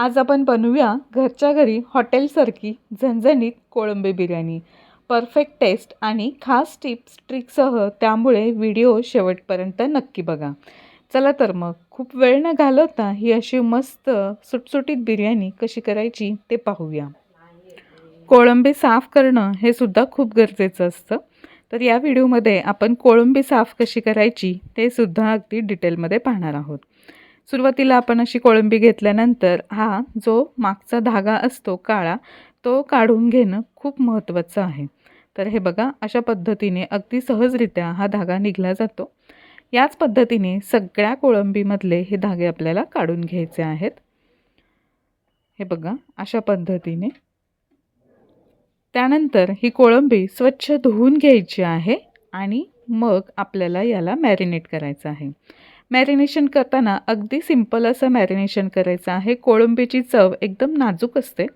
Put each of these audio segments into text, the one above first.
आज आपण बनवूया घरच्या घरी हॉटेलसारखी झणझणीत कोळंबी बिर्याणी. परफेक्ट टेस्ट आणि खास टिप्स ट्रिकसह त्यामुळे व्हिडिओ शेवटपर्यंत नक्की बघा. चला तर मग खूप वेळ न घालवता ही अशी मस्त सुटसुटीत बिर्याणी कशी करायची ते पाहूया. कोळंबी साफ करणं हे सुद्धा खूप गरजेचं असतं. तर या व्हिडिओमध्ये आपण कोळंबी साफ कशी करायची ते सुद्धा अगदी डिटेलमध्ये पाहणार आहोत. सुरुवातीला आपण अशी कोळंबी घेतल्यानंतर हा जो मागचा धागा असतो काळा तो काढून घेणं खूप महत्त्वाचं आहे. तर हे बघा अशा पद्धतीने अगदी सहजरित्या हा धागा निघला जातो. याच पद्धतीने सगळ्या कोळंबीमधले हे धागे आपल्याला काढून घ्यायचे आहेत. हे बघा अशा पद्धतीने. त्यानंतर ही कोळंबी स्वच्छ धुवून घ्यायची आहे आणि मग आपल्याला याला मॅरिनेट करायचं आहे. मॅरिनेशन करताना अगदी सिंपल असं मॅरिनेशन करायचं आहे. कोळंबीची चव एकदम नाजूक असते.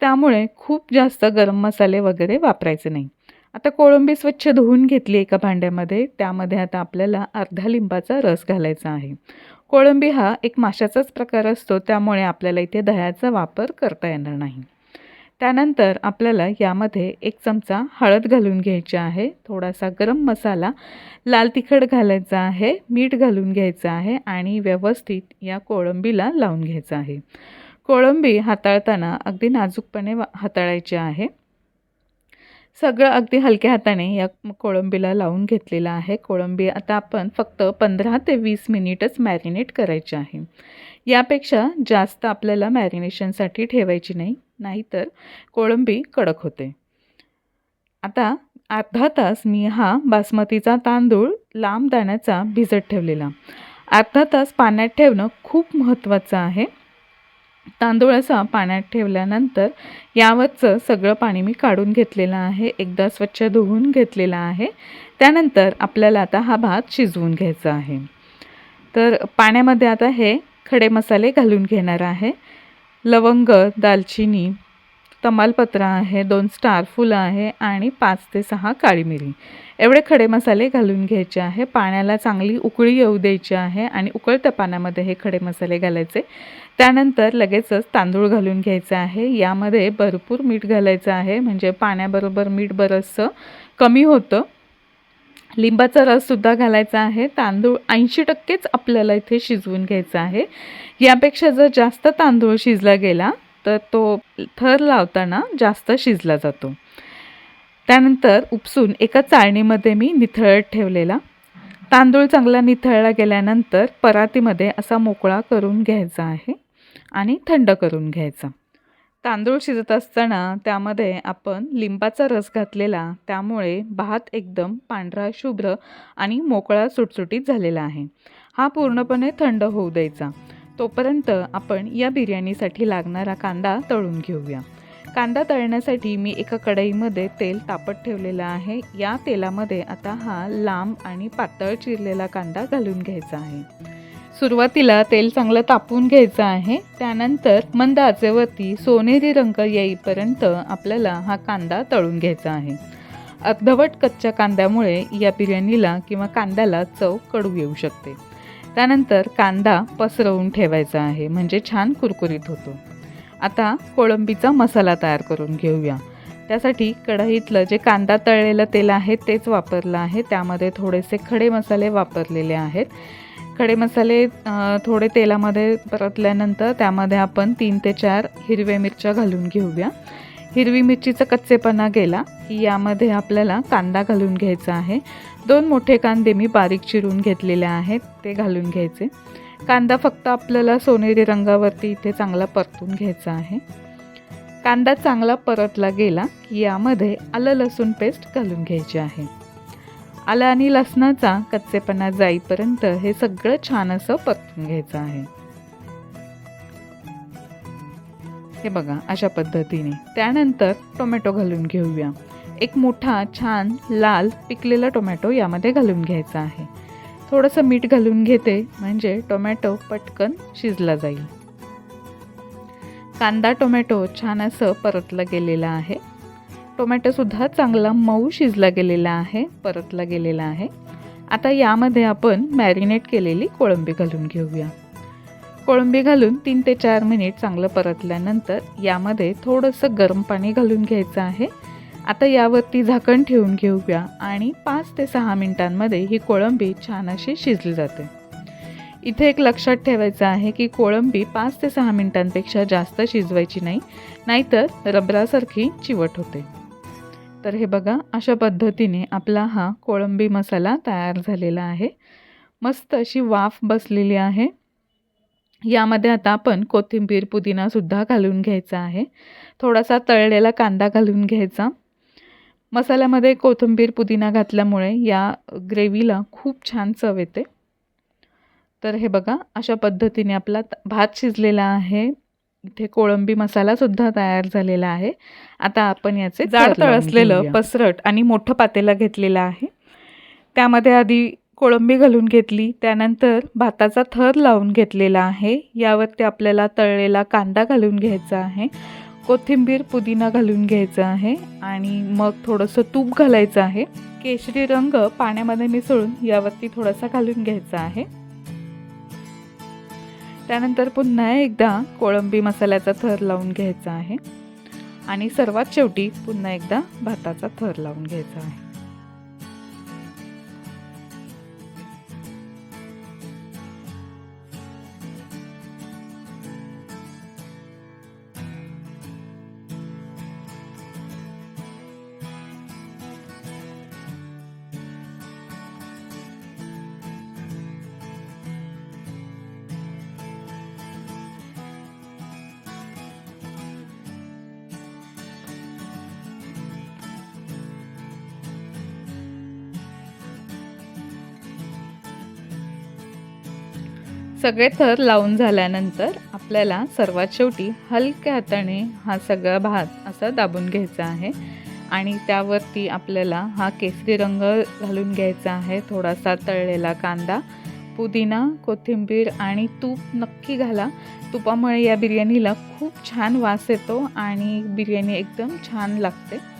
त्यामुळे खूप जास्त गरम मसाले वगैरे वापरायचे नाही. आता कोळंबी स्वच्छ धुवून घेतली एका भांड्यामध्ये. त्यामध्ये आता आपल्याला अर्धा लिंबाचा रस घालायचा आहे. कोळंबी हा एक माशाचाच प्रकार असतो. त्यामुळे आपल्याला इथे दह्याचा वापर करता येणार नाही. त्यानंतर आपल्याला यामध्ये एक चमचा हळद घालून घ्यायची आहे थोडासा गरम मसाला लाल तिखट घालायचा आहे मीठ घालून घ्यायचं आहे आणि व्यवस्थित या कोळंबीला लावून घ्यायचं आहे. कोळंबी हाताळताना अगदी नाजूकपणे हाताळायची आहे. सगळं अगदी हलक्या हाताने या कोळंबीला लावून घेतलेलं आहे. कोळंबी आता आपण फक्त पंधरा ते वीस मिनिटच मॅरिनेट करायची आहे. यापेक्षा जास्त आपल्याला मॅरिनेशनसाठी ठेवायची नाही नाहीतर कोळंबी कडक होते. आता अर्धा तास मी हा बासमतीचा तांदूळ लांब दाण्याचा भिजत ठेवलेला. अर्धा तास पाण्यात ठेवणं खूप महत्त्वाचं आहे. तांदूळ असा पाण्यात ठेवल्यानंतर यावरचं सगळं पाणी मी काढून घेतलेलं आहे एकदा स्वच्छ धुवून घेतलेलं आहे. त्यानंतर आपल्याला आता हा भात शिजवून घ्यायचा आहे. तर पाण्यामध्ये आता हे खडे मसाले घालून घेणार आहे. लवंग दालचिनी तमालपत्र आहे दोन स्टार फुलं आहे आणि पाच ते सहा काळी मिरी. एवढे खडे मसाले घालून घ्यायचे आहे. पाण्याला चांगली उकळी येऊ द्यायची आहे आणि उकळत्या पाण्यामध्ये हे खडे मसाले घालायचे. त्यानंतर लगेचच तांदूळ घालून घ्यायचं आहे. यामध्ये भरपूर मीठ घालायचं आहे. म्हणजे पाण्याबरोबर मीठ बरंचसं कमी होतं. लिंबाचा रससुद्धा घालायचा आहे. तांदूळ ऐंशी टक्केच आपल्याला इथे शिजवून घ्यायचा आहे. यापेक्षा जर जास्त तांदूळ शिजला गेला तर तो थर लावताना जास्त शिजला जातो. त्यानंतर उपसून एका चाळणीमध्ये मी निथळत ठेवलेला. तांदूळ चांगला निथळला गेल्यानंतर परातीमध्ये असा मोकळा करून घ्यायचा आहे आणि थंड करून घ्यायचा. तांदूळ शिजत असताना त्यामध्ये आपण लिंबाचा रस घातलेला त्यामुळे भात एकदम पांढरा शुभ्र आणि मोकळा सुटसुटीत झालेला आहे. हा पूर्णपणे थंड होऊ द्यायचा. तोपर्यंत आपण या बिर्याणीसाठी लागणारा कांदा तळून घेऊया. कांदा तळण्यासाठी मी एका कढईमध्ये तेल तापत ठेवलेलं आहे. या तेलामध्ये आता हा लांब आणि पातळ चिरलेला कांदा घालून घ्यायचा आहे. सुरुवातीला तेल चांगलं तापून घ्यायचं आहे. त्यानंतर मंद आचेवरती सोनेरी रंग येईपर्यंत आपल्याला हा कांदा तळून घ्यायचा आहे. अर्धवट कच्च्या कांद्यामुळे या बिर्याणीला किंवा कांद्याला चव कडू येऊ शकते. त्यानंतर कांदा पसरवून ठेवायचा आहे म्हणजे छान कुरकुरीत होतो. आता कोळंबीचा मसाला तयार करून घेऊया. त्यासाठी कढईतलं जे कांदा तळलेलं तेल आहे तेच वापरलं आहे. त्यामध्ये थोडेसे खडे मसाले वापरलेले आहेत. खडे मसाले थोडे तेलामध्ये परतल्यानंतर त्यामध्ये आपण तीन ते चार हिरव्या मिरच्या घालून घेऊया. हिरवी मिरचीचा कच्चेपणा गेला की यामध्ये आपल्याला कांदा घालून घ्यायचा आहे. दोन मोठे कांदे मी बारीक चिरून घेतलेले आहेत ते घालून घ्यायचे. कांदा फक्त आपल्याला सोनेरी रंगावरती इथे चांगला परतून घ्यायचा आहे. कांदा चांगला परतला गेला की यामध्ये आलं लसूण पेस्ट घालून घ्यायची आहे. आलं आणि लसणाचा कच्चेपणा जाईपर्यंत हे सगळं छान असं परतून घ्यायचं आहे. हे बघा अशा पद्धतीने. त्यानंतर टोमॅटो घालून घेऊया. एक मोठा छान लाल पिकलेला टोमॅटो यामध्ये घालून घ्यायचा आहे. थोडंसं मीठ घालून घेते म्हणजे टोमॅटो पटकन शिजला जाईल. कांदा टोमॅटो छान असं परतलं गेलेलं आहे. टोमॅटोसुद्धा चांगला मऊ शिजला गेलेला आहे परतला गेलेला आहे. आता यामध्ये आपण मॅरिनेट केलेली कोळंबी घालून घेऊया. कोळंबी घालून तीन ते चार मिनिट चांगलं परतल्यानंतर यामध्ये थोडंसं गरम पाणी घालून घ्यायचं आहे. आता यावरती झाकण ठेवून घेऊया आणि पाच ते सहा मिनिटांमध्ये ही कोळंबी छान अशी शिजली जाते. इथे एक लक्षात ठेवायचं आहे की कोळंबी पाच ते सहा मिनिटांपेक्षा जास्त शिजवायची नाही नाहीतर रबरासारखी चिवट होते. तर हे बघा अशा पद्धतीने आपला हा कोळंबी मसाला तयार झालेला आहे. मस्त अशी वाफ बसलेली आहे. यामध्ये आता आपण कोथिंबीर पुदिनासुद्धा घालून घ्यायचा आहे. थोडासा तळलेला कांदा घालून घ्यायचा. मसाल्यामध्ये कोथिंबीर पुदिना घातल्यामुळे या ग्रेव्हीला खूप छान चव येते. तर हे बघा अशा पद्धतीने आपला भात शिजलेला आहे. इथे कोळंबी मसालासुद्धा तयार झालेला आहे. आता आपण याचे जाड तळ असलेलं पसरट आणि मोठं पातेलं घेतलेलं आहे. त्यामध्ये आधी कोळंबी घालून घेतली त्यानंतर भाताचा थर लावून घेतलेला आहे. यावरती आपल्याला तळलेला कांदा घालून घ्यायचा आहे. कोथिंबीर पुदिना घालून घ्यायचा आहे आणि मग थोडंसं तूप घालायचं आहे. केशरी रंग पाण्यामध्ये मिसळून यावरती थोडासा घालून घ्यायचा आहे. त्यानंतर पुन्हा एकदा कोळंबी मसाल्याचा थर लावून घ्यायचा आहे. आणि सर्वात शेवटी पुन्हा एकदा भाताचा थर लावून घ्यायचा आहे. सगळे थर लावून झाल्यानंतर आपल्याला सर्वात शेवटी हलक्या हाताने हा सगळा भात असा दाबून घ्यायचा आहे. आणि त्यावरती आपल्याला हा केसरी रंग घालून घ्यायचा आहे. थोडासा तळलेला कांदा पुदिना कोथिंबीर आणि तूप नक्की घाला. तुपामुळे या बिर्याणीला खूप छान वास येतो आणि बिर्याणी एकदम छान लागते.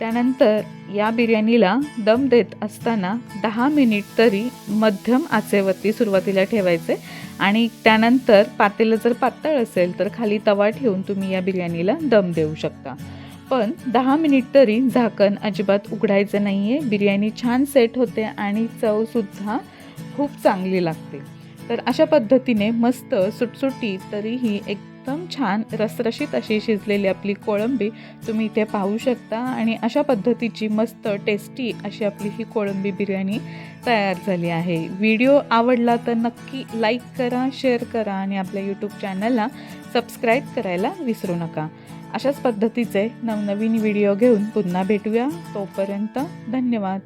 त्यानंतर या बिर्याणीला दम देत असताना दहा मिनिट तरी मध्यम आचेवरती सुरुवातीला ठेवायचे आणि त्यानंतर पातेलं जर पातळ असेल तर खाली तवा ठेवून तुम्ही या बिर्याणीला दम देऊ शकता. पण दहा मिनिट तरी झाकण अजिबात उघडायचं नाही आहे बिर्याणी छान सेट होते आणि चवसुद्धा खूप चांगली लागते. तर अशा पद्धतीने मस्त सुटसुटी तरीही एक एकदम छान रसरशीत अशी शिजलेली आपली कोळंबी तुम्ही इथे पाहू शकता. आणि अशा पद्धतीची मस्त टेस्टी अशी आपली ही कोळंबी बिर्याणी तयार झाली आहे. व्हिडिओ आवडला तर नक्की लाईक करा शेअर करा आणि आपल्या यूट्यूब चॅनलला सबस्क्राईब करायला विसरू नका. अशाच पद्धतीचे नवनवीन व्हिडिओ घेऊन पुन्हा भेटूया. तोपर्यंत धन्यवाद.